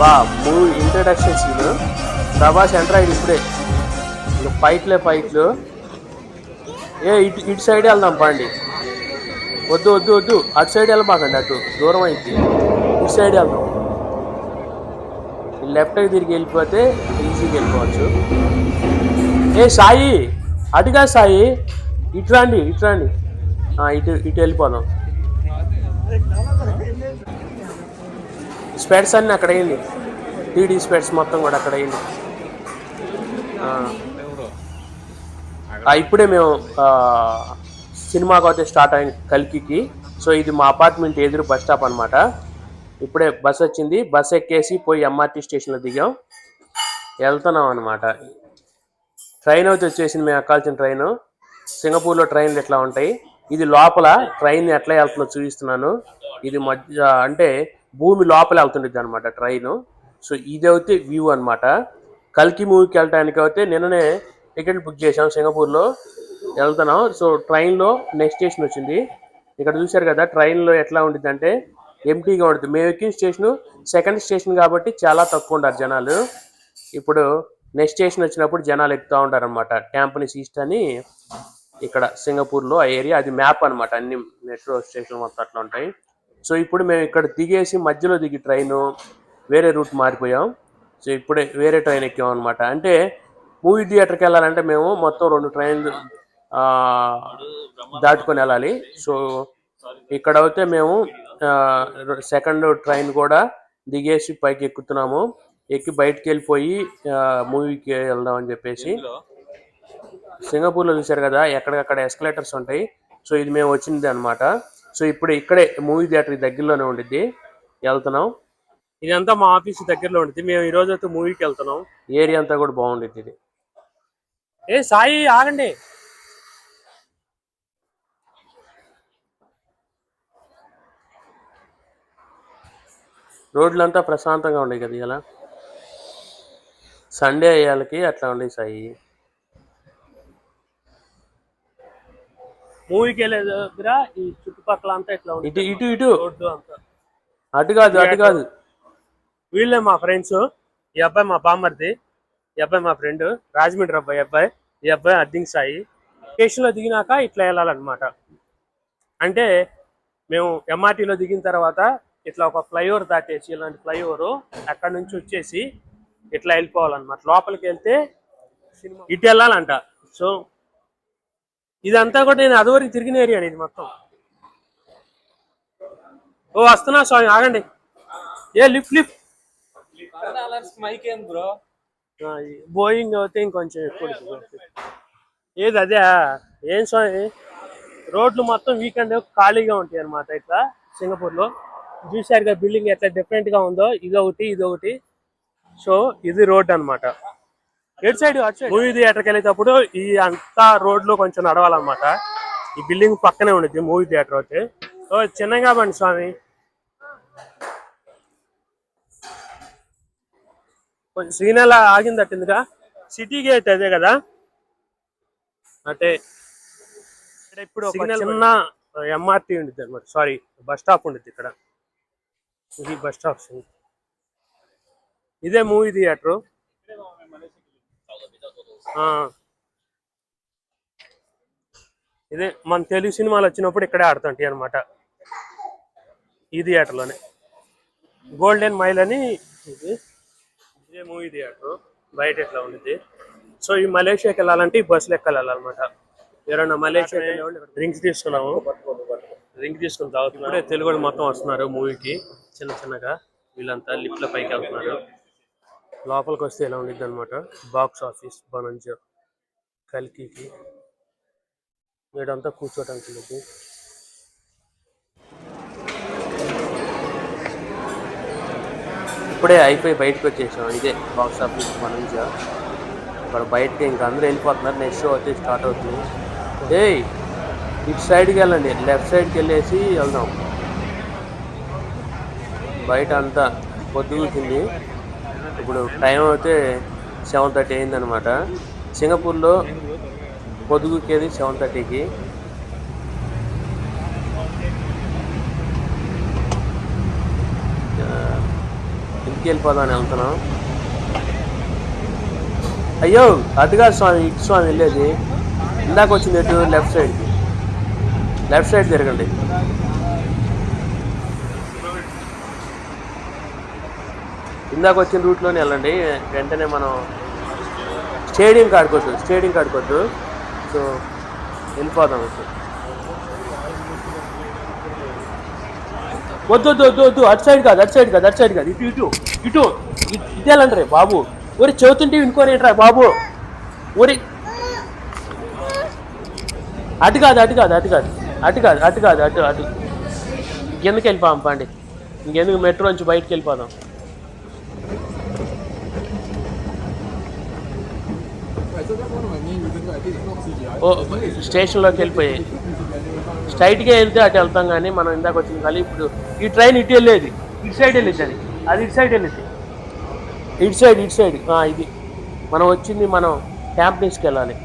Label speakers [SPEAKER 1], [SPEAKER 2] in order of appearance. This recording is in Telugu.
[SPEAKER 1] బా movie introduction scene Prabhas enter అయ్యి ఇప్పుడే. ఇక ఫైట్లే ఫైట్లు ఏ ఇటు ఇటు సైడ్ వెళ్దాం పండి. వద్దు వద్దు వద్దు. అటు సైడ్ వెళ్ళబాకండి అటు. దూరం అయింది ఇటు సైడ్ వెళ్దాం. లెఫ్ట్కి తిరిగి వెళ్ళిపోతే ఈజీగా వెళ్ళిపోవచ్చు. ఏ సాయి! అటుగా సాయి! ఇటు రండి ఇటు రండి. ఇటు ఇటు వెళ్ళిపోదాం. స్పెడ్స్ అన్నీ అక్కడ వేయండి టీడీ స్పెడ్స్ మొత్తం కూడా అక్కడ వేయండి ఇప్పుడే మేము సినిమాకి అయితే స్టార్ట్ అయిన కల్కికి. సో ఇది మా అపార్ట్మెంట్ ఎదురు బస్ స్టాప్ అనమాట ఇప్పుడే బస్ వచ్చింది. బస్ ఎక్కేసి పోయి ఎంఆర్టీ స్టేషన్లో దిగాం. వెళ్తున్నాం అనమాట ట్రైన్ అయితే వచ్చేసింది మేము ఎక్కాల్సిన ట్రైన్. సింగపూర్లో ట్రైన్లు ఎట్లా ఉంటాయి? ఇది లోపల ట్రైన్ ఎట్లా వెళ్తుందో చూపిస్తున్నాను. ఇది మధ్య అంటే భూమి లోపల వెళ్తుంటుంది అనమాట ట్రైన్. సో ఇది అయితే వ్యూ అనమాట కల్కి మూవీకి వెళ్ళడానికి అయితే నిన్ననే టికెట్ బుక్ చేసాం సింగపూర్లో. వెళ్తున్నాం. సో ట్రైన్లో నెక్స్ట్ స్టేషన్ వచ్చింది. ఇక్కడ చూశారు కదా ట్రైన్లో ఎట్లా ఉంటుంది అంటే ఎంటీగా ఉంటుంది మేము ఎక్కిన స్టేషన్ సెకండ్ స్టేషన్ కాబట్టి చాలా తక్కువ ఉంటారు జనాలు. ఇప్పుడు నెక్స్ట్ స్టేషన్ వచ్చినప్పుడు జనాలు ఎక్కుతూ ఉంటారు అనమాట క్యాంపనీస్ ఈస్ట్ అని ఇక్కడ సింగపూర్లో ఆ ఏరియా. అది మ్యాప్ అన్నమాట. అన్ని మెట్రో స్టేషన్ మొత్తం అట్లా ఉంటాయి. సో ఇప్పుడు మేము ఇక్కడ దిగేసి మధ్యలో దిగి ట్రైన్ వేరే రూట్ మారిపోయాం. సో ఇప్పుడే వేరే ట్రైన్ ఎక్కాం అనమాట అంటే మూవీ థియేటర్కి వెళ్ళాలంటే మేము మొత్తం రెండు ట్రైన్లు దాటుకొని వెళ్ళాలి. సో ఇక్కడ అయితే మేము సెకండ్ ట్రైన్ కూడా దిగేసి పైకి ఎక్కుతున్నాము. ఎక్కి బయటికి వెళ్ళిపోయి మూవీకి వెళ్దాం అని చెప్పేసి. సింగపూర్లో చూశారు కదా ఎక్కడికక్కడ ఎస్కలేటర్స్ ఉంటాయి. సో ఇది మేము వచ్చింది అనమాట సో ఇప్పుడు ఇక్కడే మూవీ థియేటర్ దగ్గరలోనే ఉండిద్ది. వెళ్తున్నాం. ఇదంతా మా ఆఫీస్ దగ్గరలో ఉంటుంది మేము ఈ రోజు అయితే మూవీకి వెళ్తున్నాం. ఏరియా అంతా కూడా బాగుండిద్ది ఇది. ఏ సాయి ఆగండి. రోడ్లంతా ప్రశాంతంగా ఉన్నాయి కదా ఇలా సండే అయ్యాలకి అట్లా ఉండే సాయి. మూవీకి వెళ్ళే దగ్గర ఈ చుట్టుపక్కల అంతా ఇట్లా ఉంది ఇటు ఇటు ఇటు. రోడ్డు అంతా. అటు కాదు అటు కాదు. వీళ్ళే మా ఫ్రెండ్స్ ఈ అబ్బాయి మా బామ్మర్ది. ఈ అబ్బాయి మా ఫ్రెండ్ రాజమండ్రి అబ్బాయి ఈ అబ్బాయి. ఈ అబ్బాయి అద్దింగ్ సాయి. స్టేషన్లో దిగినాక ఇట్లా వెళ్ళాలన్నమాట. అంటే మేము ఎంఆర్టీలో దిగిన తర్వాత ఇట్లా ఒక ఫ్లైఓవర్ దాటేసి ఇలాంటి ఫ్లైఓవర్ అక్కడ నుంచి వచ్చేసి ఇట్లా వెళ్ళిపోవాలన్నమాట. లోపలికి వెళ్తే ఇటు వెళ్ళాలంట. సో ఇదంతా కూడా నేను అదివరకు తిరిగిన ఏరియా ఇది మొత్తం. ఓ వస్తున్నా స్వామి ఆగండి. ఏ లిఫ్ట్ లిఫ్ట్.
[SPEAKER 2] మైక్ ఏం బ్రో
[SPEAKER 1] బోయింగ్ అయితే ఇంకొంచెం ఎక్కువ ఏది అదే? ఏం స్వామి? రోడ్లు మొత్తం వీకెండ్ ఖాళీగా ఉంటాయి అన్నమాట ఇట్లా సింగపూర్లో. చూసారుగా బిల్డింగ్ ఎట్లా డిఫరెంట్గా గా ఉందో? ఇదొకటి ఇదొకటి. సో ఇది రోడ్ అన్నమాట. ఎటు సైడ్? మూవీ థియేటర్కి వెళ్ళేటప్పుడు ఈ అంతా రోడ్లో కొంచెం నడవాలన్నమాట. ఈ బిల్డింగ్ పక్కనే ఉండిద్ది మూవీ థియేటర్ అయితే. ఓ చిన్నగా బండి స్వామి. కొంచెం శ్రీనెల ఆగిందట్టిందిగా సిటీ గేట్ అదే కదా? అంటే ఇక్కడ ఇప్పుడు ఒక చిన్న ఎంఆర్టీ ఉండిద్ది అనమాట సారీ బస్ స్టాప్ ఉండిద్ది ఇక్కడ. ఇది బస్ స్టాప్ ఇదే మూవీ థియేటర్. ఇదే మన తెలుగు సినిమాలు వచ్చినప్పుడు ఇక్కడే ఆడుతుంటాయి అనమాట ఈ థియేటర్లోనే. గోల్డెన్ మైల్ అని ఇది. ఇదే మూవీ థియేటర్ బయట ఎట్లా ఉంది సో ఈ మలేషియాకి వెళ్ళాలంటే ఈ బస్సులు ఎక్కాలి వెళ్ళాలన్నమాట. ఎవరైనా మలేషియా డ్రింక్స్ తీసుకున్నాము. డ్రింక్ తీసుకుని తాగుతున్నారు. తెలుగు వాళ్ళు మొత్తం వస్తున్నారు మూవీకి చిన్న చిన్నగా. వీళ్ళంతా లిఫ్ట్ల పైకి వెళ్తున్నారు. లోపలికి వస్తే ఎలా ఉండిద్ది అనమాట బాక్స్ ఆఫీస్ బనంజ కల్కికి. వీడంతా కూర్చోటానికి వెళ్ళి ఇప్పుడే అయిపోయి బయటకు వచ్చేసాం ఇదే బాక్స్ ఆఫీస్ బనంజ. ఇక్కడ బయటకి ఇంకా అందరూ వెళ్ళిపోతున్నారు. నెక్స్ట్ షో వచ్చేసి స్టార్ట్ అవుతుంది. ఏయ్ ఇటు సైడ్కి వెళ్ళండి. లెఫ్ట్ సైడ్కి వెళ్ళేసి వెళ్దాం. బయట అంతా పొద్దుగుతుంది ఇప్పుడు టైం అయితే సెవెన్ థర్టీ అయిందనమాట సింగపూర్లో పొద్దుగుకేది సెవెన్ థర్టీకి. ఇంటికి వెళ్ళిపోదామని వెళ్తున్నాం? అయ్యో అటుగా స్వామి ఇటు స్వామి వెళ్ళేది. ఇందాక వచ్చింది ఎటు? లెఫ్ట్ సైడ్కి. లెఫ్ట్ సైడ్ తిరగండి. ఇందాక వచ్చిన రూట్లోనే వెళ్ళండి. వెంటనే మనం స్టేడియం కాడుకోవచ్చు స్టేడియం కాడుకోవద్దు సో వెళ్ళిపోదాం ఇప్పుడు. వద్దు వద్దు వద్దు వద్దు. అటు సైడ్ కాదు అటు సైడ్ కాదు అటు సైడ్ కాదు. ఇటు ఇటు ఇటు. ఇటు ఇదేలంటారే బాబు. ఊరి చెబుతుంటే వినుకోనేట్రా బాబు? ఊరి అటు కాదు అటు కాదు అటు కాదు. అటు కాదు అటు కాదు అటు అటు. ఇంకెందుకు వెళ్ళిపోదాం పండి. ఇంకెందుకు మెట్రో నుంచి బయటికి వెళ్ళిపోదాం. స్టేషన్లోకి వెళ్ళిపోయాయి స్ట్రైట్గా వెళ్తే అటు వెళ్తాం కానీ మనం ఇందాక వచ్చింది కానీ ఇప్పుడు ఈ ట్రైన్ ఇటు వెళ్ళేది. ఇటు సైడ్ వెళ్ళేది అది. ఇటు సైడ్ వెళ్ళేది. ఇటు సైడ్ ఇటు సైడ్. ఇది. మనం వచ్చింది మనం క్యాంపనీస్కి వెళ్ళాలి.